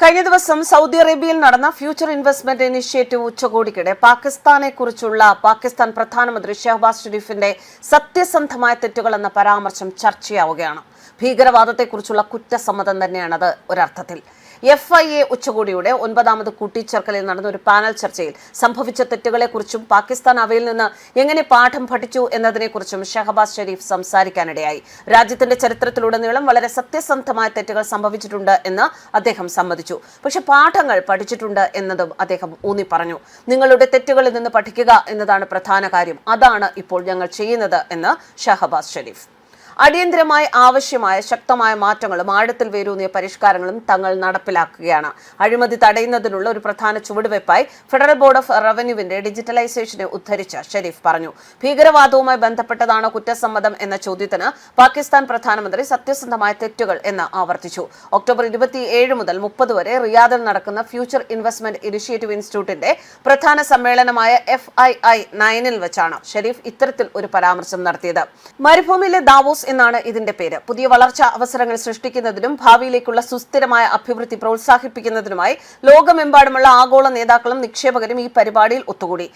കഴിഞ്ഞ ദിവസം സൗദി അറേബ്യയിൽ നടന്ന ഫ്യൂച്ചർ ഇൻവെസ്റ്റ്മെന്റ് ഇനിഷ്യേറ്റീവ് ഉച്ചകോടിക്കിടെ പാകിസ്ഥാനെ കുറിച്ചുള്ള പാകിസ്ഥാൻ പ്രധാനമന്ത്രി ഷെഹ്ബാസ് ഷെരീഫിന്റെ സത്യസന്ധമായ തെറ്റുകൾ എന്ന പരാമർശം ചർച്ചയാവുകയാണ്. ഭീകരവാദത്തെക്കുറിച്ചുള്ള കുറ്റസമ്മതം തന്നെയാണത് ഒരർത്ഥത്തിൽ. എഫ് ഐ എ ഉച്ചകോടിയുടെ ഒൻപതാമത് കൂട്ടിച്ചേർക്കലിൽ നടന്ന ഒരു പാനൽ ചർച്ചയിൽ സംഭവിച്ച തെറ്റുകളെക്കുറിച്ചും പാകിസ്ഥാൻ അവയിൽ നിന്ന് എങ്ങനെ പാഠം പഠിച്ചു എന്നതിനെക്കുറിച്ചും ഷഹബാസ് ഷെരീഫ് സംസാരിക്കാനിടയായി. രാജ്യത്തിന്റെ ചരിത്രത്തിലുടനീളം വളരെ സത്യസന്ധമായ തെറ്റുകൾ സംഭവിച്ചിട്ടുണ്ട് എന്ന് അദ്ദേഹം സമ്മതിച്ചു. പക്ഷെ പാഠങ്ങൾ പഠിച്ചിട്ടുണ്ട് എന്നതും അദ്ദേഹം ഊന്നി പറഞ്ഞു നിങ്ങളുടെ തെറ്റുകളിൽ നിന്ന് പഠിക്കുക എന്നതാണ് പ്രധാന കാര്യം. അതാണ് ഇപ്പോൾ ഞങ്ങൾ ചെയ്യുന്നത് എന്ന് ഷഹബാസ് ഷെരീഫ്. അടിയന്തരമായി ആവശ്യമായ ശക്തമായ മാറ്റങ്ങളും ആഴത്തിൽ വേരൂന്നിയ പരിഷ്കാരങ്ങളും തങ്ങൾ നടപ്പിലാക്കുകയാണ്. അഴിമതി തടയുന്നതിനുള്ള ഒരു പ്രധാന ചുവടുവയ്പായി ഫെഡറൽ ബോർഡ് ഓഫ് റവന്യൂവിന്റെ ഡിജിറ്റലൈസേഷനെ ഉദ്ധരിച്ച ഷെരീഫ് പറഞ്ഞു. ഭീകരവാദവുമായി ബന്ധപ്പെട്ടതാണോ കുറ്റസമ്മതം എന്ന ചോദ്യത്തിന് പാകിസ്ഥാൻ പ്രധാനമന്ത്രി സത്യസന്ധമായ തെറ്റുകൾ എന്ന് ആവർത്തിച്ചു. ഒക്ടോബർ ഇരുപത്തിയേഴ് മുതൽ മുപ്പത് വരെ റിയാദിൽ നടക്കുന്ന ഫ്യൂച്ചർ ഇൻവെസ്റ്റ്മെന്റ് ഇനിഷ്യേറ്റീവ് ഇൻസ്റ്റിറ്റ്യൂട്ടിന്റെ പ്രധാന സമ്മേളനമായ എഫ് ഐ ഐ നയനിൽ വെച്ചാണ് ഷെരീഫ് ഇത്തരത്തിൽ ഒരു പരാമർശം നടത്തിയത്. മരുഭൂമിയിലെ ദാവോസ് എന്നാണ് ഇതിന്റെ പേര്. പുതിയ വളർച്ചാ അവസരങ്ങൾ സൃഷ്ടിക്കുന്നതിനും ഭാവിയിലേക്കുള്ള സുസ്ഥിരമായ അഭിവൃദ്ധി പ്രോത്സാഹിപ്പിക്കുന്നതിനുമായി ലോകമെമ്പാടുമുള്ള ആഗോള നേതാക്കളും നിക്ഷേപകരും ഈ പരിപാടിയിൽ ഒത്തുകൂടി.